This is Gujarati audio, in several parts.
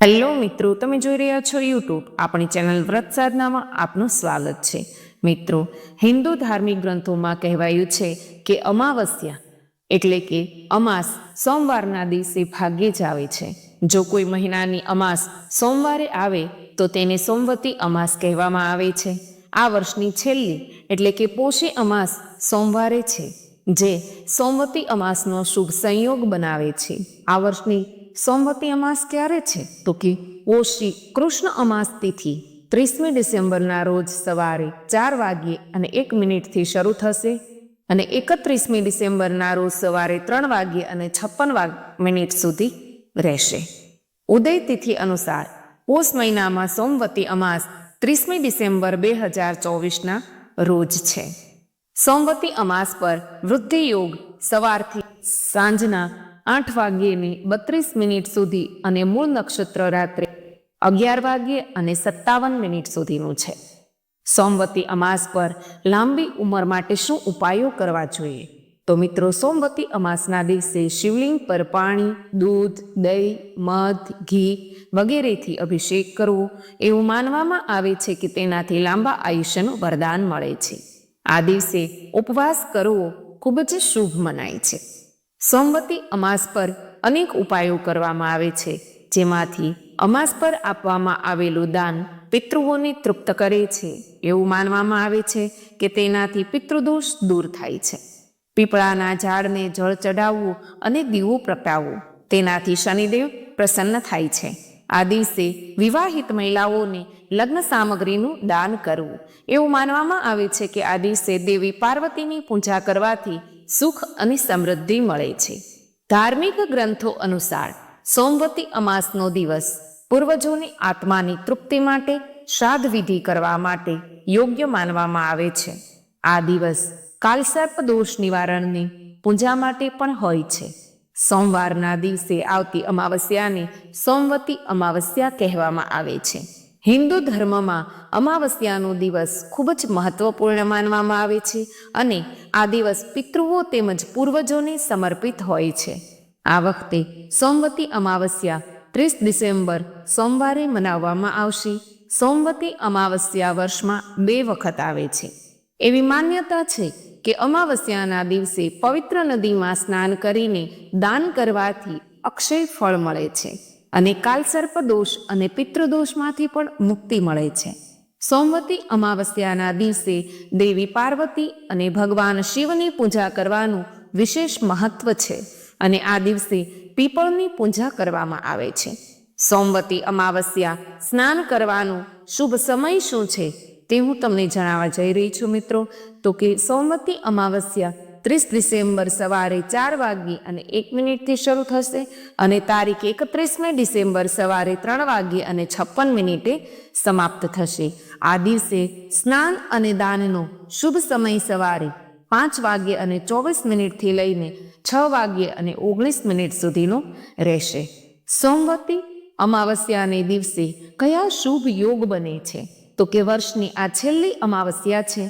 હેલો મિત્રો, તમે જોઈ રહ્યા છો યુટ્યુબ. આપણી ચેનલ વ્રત સાધનામાં આપનું સ્વાગત છે. મિત્રો, હિન્દુ ધાર્મિક ગ્રંથોમાં કહેવાયું છે કે અમાવસ્યા એટલે કે અમાસ સોમવારના દિવસે ભાગ્યે જ આવે છે. જો કોઈ મહિનાની અમાસ સોમવારે આવે, તો તેને સોમવતી અમાસ કહેવામાં આવે છે. આ વર્ષની છેલ્લી એટલે કે પોષી અમાસ સોમવારે છે, જે સોમવતી અમાસનો શુભ સંયોગ બનાવે છે. આ વર્ષની સોમવતી અમાસ ક્યારે છે? તો કે ઓશી કૃષ્ણ અમાસ તિથિ, ત્રીસમી ડિસેમ્બરના રોજ સવારે ચાર વાગ્યે અને એક મિનિટથી શરૂ થશે અને એકત્રીસમી ડિસેમ્બરના રોજ સવારે ત્રણ વાગ્યે અને છપ્પન મિનિટ સુધી રહેશે. ઉદય તિથિ અનુસાર પોષ મહિનામાં સોમવતી અમાસ ત્રીસમી ડિસેમ્બર બે હજાર ચોવીસના રોજ છે. સોમવતી અમાસ પર વૃદ્ધિ યોગ સવારથી સાંજના આઠ વાગ્યેની બત્રીસ મિનિટ સુધી અને મૂળ નક્ષત્ર રાત્રે અગિયાર વાગ્યે અને સત્તાવન મિનિટ સુધીનું છે. સોમવતી અમાસ પર લાંબી ઉંમર માટે શું ઉપાયો કરવા જોઈએ? તો મિત્રો, સોમવતી અમાસના દિવસે શિવલિંગ પર પાણી, દૂધ, દહીં, મધ, ઘી વગેરેથી અભિષેક કરવો એવું માનવામાં આવે છે કે તેનાથી લાંબા આયુષ્યનું વરદાન મળે છે. આ દિવસે ઉપવાસ કરવો ખૂબ જ શુભ મનાય છે. સોમવતી અમાસ પર અનેક ઉપાયો કરવામાં આવે છે, જેમાંથી અમાસ પર આપવામાં આવેલું દાન પિતૃઓને તૃપ્ત કરે છે. એવું માનવામાં આવે છે કે તેનાથી પિતૃદોષ દૂર થાય છે. પીપળાના ઝાડને જળ ચડાવવું અને દીવો પ્રગટાવવું તેનાથી શનિદેવ પ્રસન્ન થાય છે. આ દિવસે વિવાહિત મહિલાઓને લગ્ન સામગ્રીનું દાન કરવું. એવું માનવામાં આવે છે કે આ દિવસે દેવી પાર્વતીની પૂજા કરવાથી સુખ અને સમૃદ્ધિ મળે છે. ધાર્મિક ગ્રંથો અનુસાર સોમવતી અમાસનો દિવસ પૂર્વજોની આત્માની તૃપ્તિ માટે શ્રાદ્ધ વિધિ કરવા માટે યોગ્ય માનવામાં આવે છે. આ દિવસ કાલસર્પ દોષ નિવારણની પૂજા માટે પણ હોય છે. સોમવારના દિવસે આવતી અમાવસ્યાને સોમવતી અમાવસ્યા કહેવામાં આવે છે. હિન્દુ ધર્મમાં અમાવસ્યાનો દિવસ ખૂબ જ મહત્વપૂર્ણ માનવામાં આવે છે અને આ દિવસ પિતૃઓ તેમજ પૂર્વજોને સમર્પિત હોય છે. આ વખતે સોમવતી અમાવસ્યા ત્રીસ ડિસેમ્બર સોમવારે મનાવવામાં આવશે. સોમવતી અમાવસ્યા વર્ષમાં બે વખત આવે છે. એવી માન્યતા છે કે અમાવસ્યાના દિવસે પવિત્ર નદીમાં સ્નાન કરીને દાન કરવાથી અક્ષય ફળ મળે છે. અને કાલસર્પ દોષ અને પિતૃદોષમાંથી પણ મુક્તિ મળે છે. સોમવતી અમાવસ્યાના દિવસે દેવી પાર્વતી અને ભગવાન શિવની પૂજા કરવાનું વિશેષ મહત્વ છે અને આ દિવસે પીપળની પૂજા કરવામાં આવે છે. સોમવતી અમાવસ્યા સ્નાન કરવાનું શુભ સમય શું છે તે હું તમને જણાવવા જઈ રહી છું મિત્રો. તો કે સોમવતી અમાવસ્યા ત્રીસ ડિસેમ્બર સવારે ચાર વાગ્યે અને એક મિનિટથી શરૂ થશે અને તારીખ એકત્રીસમી ડિસેમ્બર સવારે ત્રણ વાગ્યે અને છપ્પન મિનિટે સમાપ્ત થશે. આ દિવસે સ્નાન અને દાનનો શુભ સમય સવારે પાંચ વાગ્યે અને ચોવીસ મિનિટથી લઈને છ વાગ્યે અને ઓગણીસ મિનિટ સુધીનો રહેશે. સોમવતી અમાવસ્યાને દિવસે કયા શુભ યોગ બને છે? તો કે વર્ષની આ છેલ્લી અમાવસ્યા છે.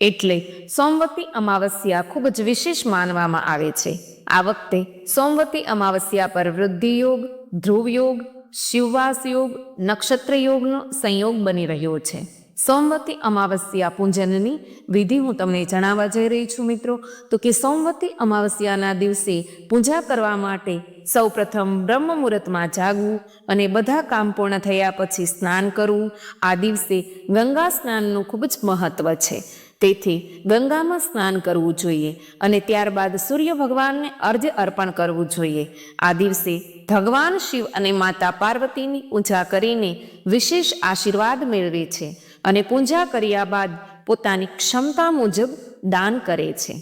એટલે સોમવતી અમાવસ્યા ખૂબ જ વિશેષ માનવામાં આવે છે. આ વખતે સોમવતી અમાવસ્યા પર વૃદ્ધિ યોગ ધ્રુવ યોગ શિવવાસ યોગ નક્ષત્ર યોગનો સંયોગ બની રહ્યો છે. સોમવતી અમાવસ્યા પૂજનની વિધિ હું તમને જણાવવા જઈ રહી છું મિત્રો. તો કે સોમવતી અમાવસ્યાના દિવસે પૂજા કરવા માટે સૌ પ્રથમ બ્રહ્મ મુહૂર્તમાં જાગવું અને બધા કામ પૂર્ણ થયા પછી સ્નાન કરવું. આ દિવસે ગંગા સ્નાનનું ખૂબ જ મહત્વ છે. તેથી ગંગામાં સ્નાન કરવું જોઈએ અને ત્યારબાદ સૂર્ય ભગવાનને અર્ઘ્ય અર્પણ કરવું જોઈએ. આ દિવસે ભગવાન શિવ અને માતા પાર્વતીની પૂજા કરીને વિશેષ આશીર્વાદ મેળવે છે અને પૂજા કર્યા બાદ પોતાની ક્ષમતા મુજબ દાન કરે છે.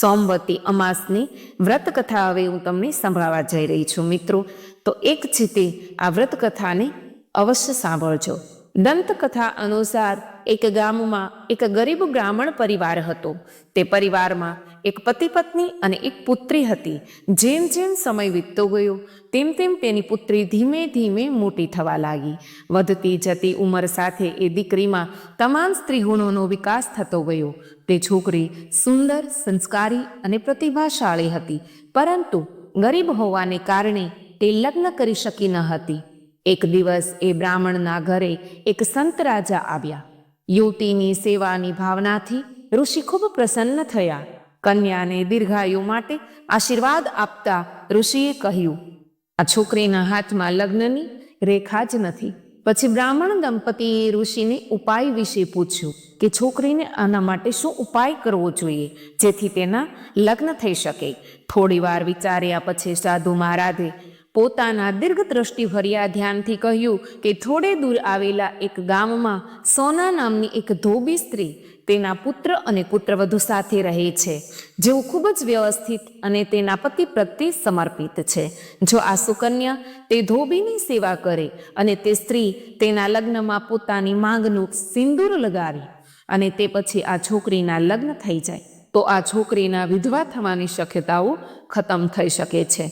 સોમવતી અમાસની વ્રત કથા હવે હું તમને સંભળાવવા જઈ રહી છું મિત્રો. તો એક છે આ વ્રત કથાને અવશ્ય સાંભળજો. દંતકથા અનુસાર એક ગામમાં એક ગરીબ બ્રાહ્મણ પરિવાર હતો. તે પરિવારમાં એક પતિ પત્ની અને એક પુત્રી હતી. જેમ જેમ સમય વીતતો ગયો, તેમ તેમ તેની પુત્રી ધીમે ધીમે મોટી થવા લાગી. વધતી જતી ઉંમર સાથે એ દીકરીમાં તમામ સ્ત્રી ગુણોનો વિકાસ થતો ગયો. તે છોકરી સુંદર, સંસ્કારી અને પ્રતિભાશાળી હતી. પરંતુ ગરીબ હોવાને કારણે તે લગ્ન કરી શકી ન હતી. એક દિવસ એ બ્રાહ્મણના ઘરે એક સંત રાજા આવ્યા. યુવતીની સેવાની ભાવનાથી ઋષિ ખૂબ પ્રસન્ન થયા. કન્યાને દીર્ઘાયુ માટે આશીર્વાદ આપતા ઋષિએ કહ્યું, આ છોકરીના હાથમાં લગ્નની રેખા જ નથી. પછી બ્રાહ્મણ દંપતીએ ઋષિને ઉપાય વિશે પૂછ્યું કે છોકરીને આના માટે શું ઉપાય કરવો જોઈએ જેથી તેના લગ્ન થઈ શકે. થોડી વાર વિચાર્યા પછી સાધુ મહારાજે પોતાના દીર્ઘ દ્રષ્ટિ ભર્યા ધ્યાનથી કહ્યું કે થોડે દૂર આવેલા એક ગામમાં સોના નામની એક ધોબી સ્ત્રી તેના પુત્ર અને પુત્રવધુ સાથે રહે છે, જેઓ ખૂબ જ વ્યવસ્થિત અને તેના પતિ પ્રત્યે સમર્પિત છે. જો આ સુકન્યા તે ધોબીની સેવા કરે અને તે સ્ત્રી તેના લગ્નમાં પોતાની માંગનું સિંદૂર લગાવી અને તે પછી આ છોકરીના લગ્ન થઈ જાય, તો આ છોકરીના વિધવા થવાની શક્યતાઓ ખતમ થઈ શકે છે.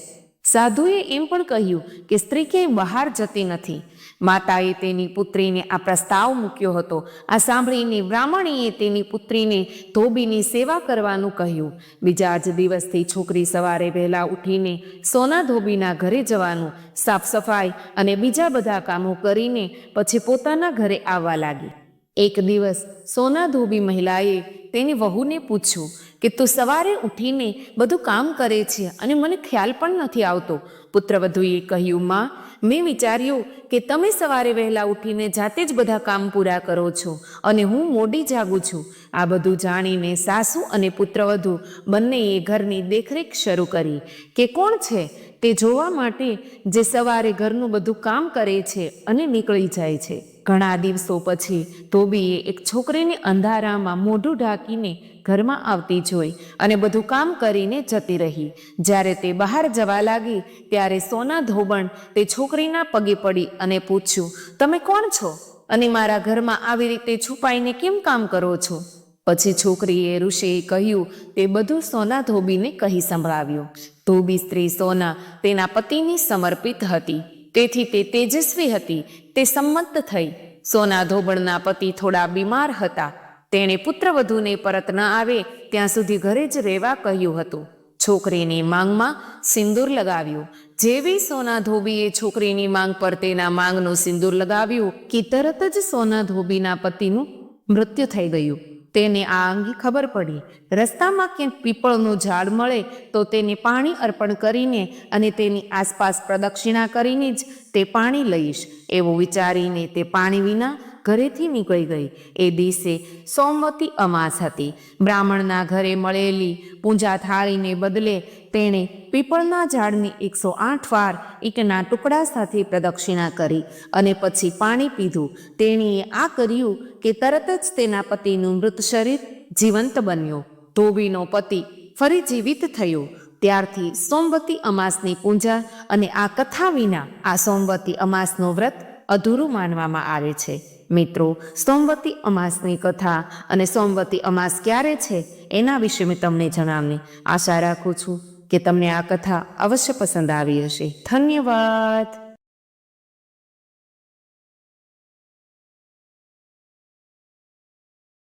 સાધુએ એમ પણ કહ્યું કે સ્ત્રી ક્યાંય બહાર જતી નથી. માતાએ તેની પુત્રીને આ પ્રસ્તાવ મૂક્યો હતો. આ સાંભળીને બ્રાહ્મણીએ તેની પુત્રીને ધોબીની સેવા કરવાનું કહ્યું. બીજા જ દિવસથી છોકરી સવારે વહેલા ઉઠીને સોના ધોબીના ઘરે જવાનું, સાફ સફાઈ અને બીજા બધા કામો કરીને પછી પોતાના ઘરે આવવા લાગી. એક દિવસ સોના ધોબી મહિલાએ તેની વહુને પૂછ્યું કે, તું સવારે ઉઠીને બધું કામ કરે છે અને મને ખ્યાલ પણ નથી આવતો? પુત્રવધુએ કહ્યું, માં, મેં વિચાર્યું કે તમે સવારે વહેલા ઉઠીને જાતે જ બધા કામ પૂરા કરો છો અને હું મોડી જાગું છું. આ બધું જાણીને સાસુ અને પુત્રવધુ બંનેએ ઘરની દેખરેખ શરૂ કરી કે, કોણ છે તે જોવા માટે જે સવારે ઘરનું બધું કામ કરે છે અને નીકળી જાય છે? ઘણા દિવસો પછી ધોબીએ એક છોકરીને અંધારામાં મોઢું ઢાંકીને ઘરમાં આવતી જોઈ અને બધું કામ કરીને જતી રહી. જ્યારે તે બહાર જવા લાગી, ત્યારે સોના ધોબણ તે છોકરીના પગે પડી અને પૂછ્યું, તમે કોણ છો? અને મારા ઘરમાં આવી રીતે છુપાઈને કેમ કામ કરો છો? પછી છોકરીએ ઋષિએ કહ્યું, તે બધું સોના ધોબીને કહી સંભળાવ્યું. ધોબી સ્ત્રી સોના તેના પતિની સમર્પિત હતી. તેથી તે તેજસ્વી હતી, તે સંમત થઈ. સોના ધોબણના પતિ થોડા બીમાર હતા. તેણે પુત્રવધૂને પરત ન આવે ત્યાં સુધી ઘરે જ રહેવા કહ્યું હતું. છોકરીની માંગમાં સિંદૂર લગાવ્યું. જેવી સોના ધોબીએ છોકરીની માંગ પર તેના માંગનું સિંદૂર લગાવ્યું, કે તરત જ સોના ધોબીના પતિનું મૃત્યુ થઈ ગયું. તેને આ અંગે ખબર પડી. રસ્તામાં ક્યાંક પીપળનું ઝાડ મળે તો તેને પાણી અર્પણ કરીને અને તેની આસપાસ પ્રદક્ષિણા કરીને જ તે પાણી લઈશ. એવું વિચારીને તે પાણી વિના ઘરેથી નીકળી ગઈ. એ દિવસે સોમવતી અમાસ હતી. બ્રાહ્મણના ઘરે મળેલી પૂજા થાળીને બદલે તેણે પીપળના ઝાડની એકસો આઠ વાર ઈંટના ટુકડા સાથે પ્રદક્ષિણા કરી અને પછી પાણી પીધું. તેણીએ આ કર્યું કે તરત જ તેના પતિનું મૃત શરીર જીવંત બન્યો. ધોબીનો પતિ ફરી જીવિત થયો. ત્યારથી સોમવતી અમાસની પૂજા અને આ કથા વિના આ સોમવતી અમાસનું વ્રત અધૂરું માનવામાં આવે છે. મિત્રો, સોમવતી અમાસની કથા અને સોમવતી અમાસ ક્યારે છે એના વિશે મેં તમને જણાવી આશા રાખું છું કે તમને આ કથા અવશ્ય પસંદ આવી હશે. ધન્યવાદ.